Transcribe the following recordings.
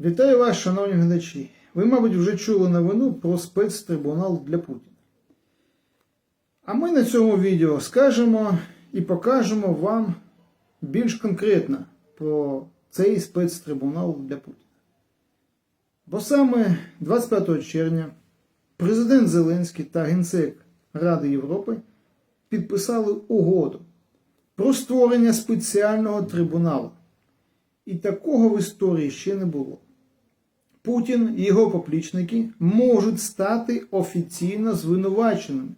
Вітаю вас, шановні глядачі. Ви, мабуть, вже чули новину про спецтрибунал для Путіна. А ми на цьому відео скажемо і покажемо вам більш конкретно про цей спецтрибунал для Путіна. Бо саме 25 червня президент Зеленський та генсек Ради Європи підписали угоду про створення спеціального трибуналу. І такого в історії ще не було. Путін і його поплічники можуть стати офіційно звинуваченими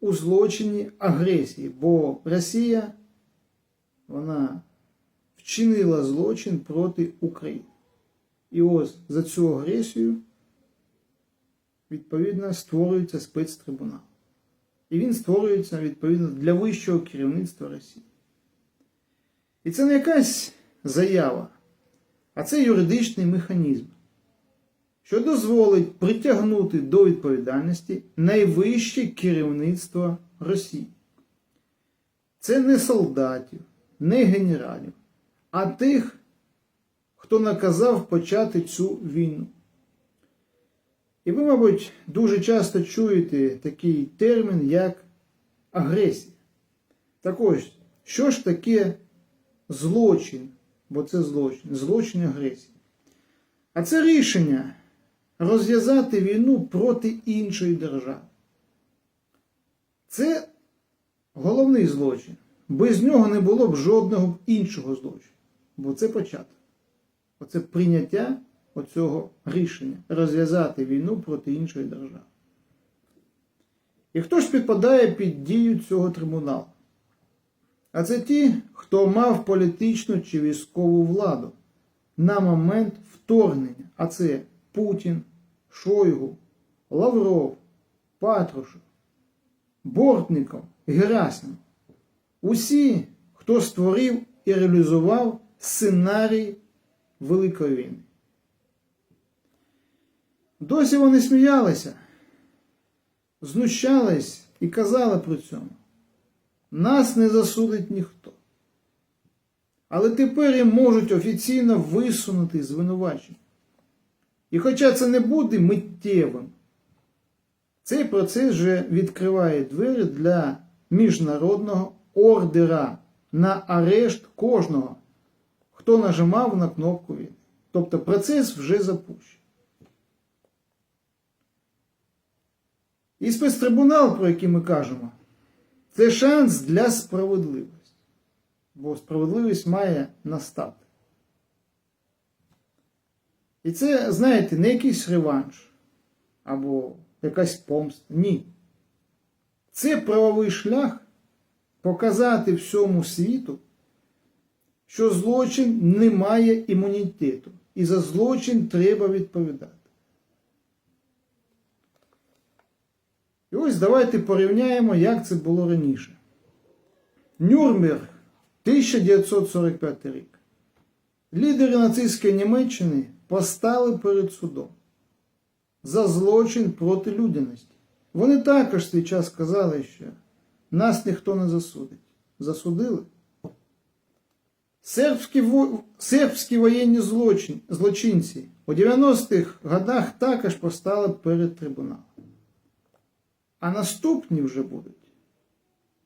у злочині агресії, бо Росія вона вчинила злочин проти України. І ось за цю агресію відповідно створюється спецтрибунал. І він створюється відповідно для вищого керівництва Росії. І це не якась заява, а це юридичний механізм, що дозволить притягнути до відповідальності найвище керівництво Росії. Це не солдатів, не генералів, а тих, хто наказав почати цю війну. І ви, мабуть, дуже часто чуєте такий термін, як агресія. Так ось, що ж таке злочин, бо це злочин, злочин агресії. А це рішення розв'язати війну проти іншої держави. Це головний злочин. Без нього не було б жодного іншого злочину. Бо це початок. Оце прийняття оцього рішення розв'язати війну проти іншої держави. І хто ж підпадає під дію цього трибуналу? А це ті, хто мав політичну чи військову владу на момент вторгнення. А це Путін, Шойгу, Лавров, Патрушев, Бортников, Герасимов. Усі, хто створив і реалізував сценарій Великої війни. Досі вони сміялися, знущались і казали при цьому. Нас не засудить ніхто. Але тепер їм можуть офіційно висунути звинувачення. І хоча це не буде миттєвим, цей процес вже відкриває двері для міжнародного ордера на арешт кожного, хто нажимав на кнопку війни. Тобто процес вже запущений. І спецтрибунал, про який ми кажемо, це шанс для справедливості. Бо справедливість має настати. І це, знаєте, не якийсь реванш або якась помста. Ні. Це правовий шлях показати всьому світу, що злочин не має імунітету. І за злочин треба відповідати. І ось давайте порівняємо, як це було раніше. Нюрнберг, 1945 рік. Лідери нацистської Німеччини постали перед судом за злочин проти людяності. Вони також в свій час сказали, що нас ніхто не засудить. Засудили. Сербські. Сербські воєнні злочин... злочинці у 90-х годах також постали перед трибуналом. А наступні вже будуть.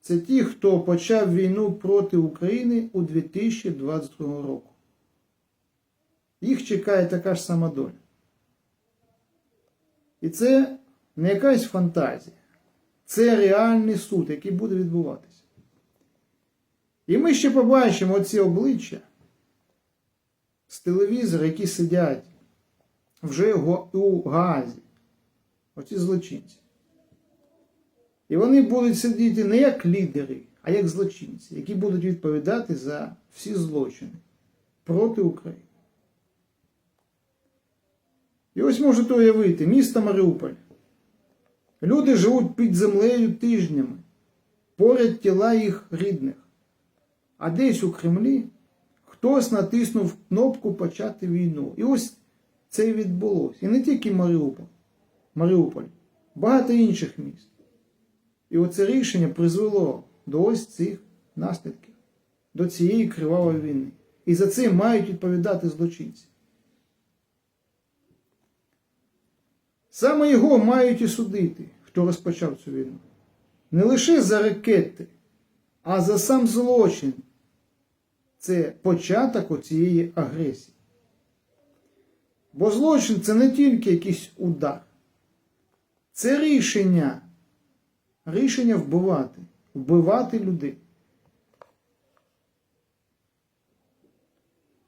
Це ті, хто почав війну проти України у 2022 року. Їх чекає така ж сама доля. І це не якась фантазія. Це реальний суд, який буде відбуватися. І ми ще побачимо оці обличчя з телевізора, які сидять вже у Газі. Оці злочинці. І вони будуть сидіти не як лідери, а як злочинці, які будуть відповідати за всі злочини проти України. І ось можете уявити, місто Маріуполь. Люди живуть під землею тижнями, поряд тіла їх рідних. А десь у Кремлі хтось натиснув кнопку почати війну. І ось це відбулося. І не тільки Маріуполь, Маріуполь, багато інших міст. І оце рішення призвело до ось цих наслідків, до цієї кривавої війни. І за це мають відповідати злочинці. Саме його мають і судити, хто розпочав цю війну. Не лише за ракети, а за сам злочин. Це початок оцієї агресії. Бо злочин це не тільки якийсь удар, це рішення Рішення вбивати, вбивати людей.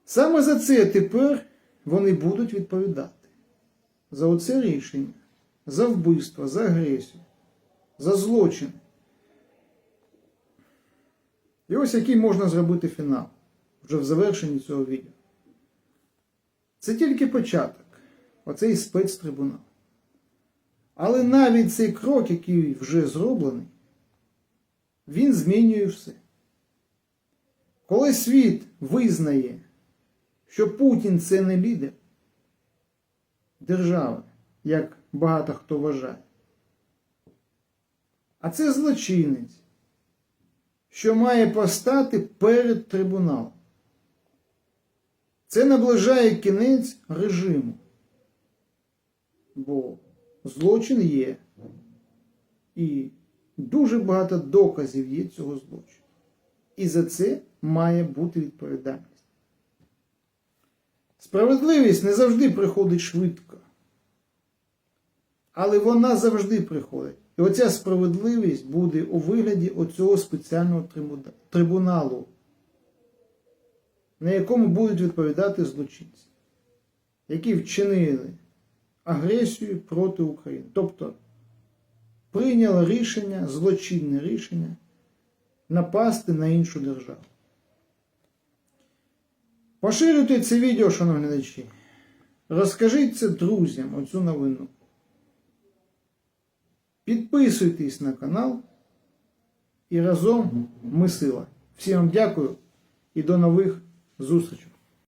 Саме за це тепер вони будуть відповідати. За оце рішення, за вбивство, за агресію, за злочин. І ось який можна зробити фінал вже в завершенні цього відео. Це тільки початок, оцей спецтрибунал. Але навіть цей крок, який вже зроблений, він змінює все. Коли світ визнає, що Путін це не лідер держави, як багато хто вважає, а це злочинець, що має постати перед трибуналом. Це наближає кінець режиму. Бо злочин є. І дуже багато доказів є цього злочину. І за це має бути відповідальність. Справедливість не завжди приходить швидко. Але вона завжди приходить. І оця справедливість буде у вигляді оцього спеціального трибуналу, на якому будуть відповідати злочинці, які вчинили агресію проти України. Тобто прийняли рішення, злочинне рішення напасти на іншу державу. Поширюйте це відео, шановні глядачі. Розкажіть це друзям оцю новину. Підписуйтесь на канал. І разом ми сила. Всім вам дякую і до нових зустрічей.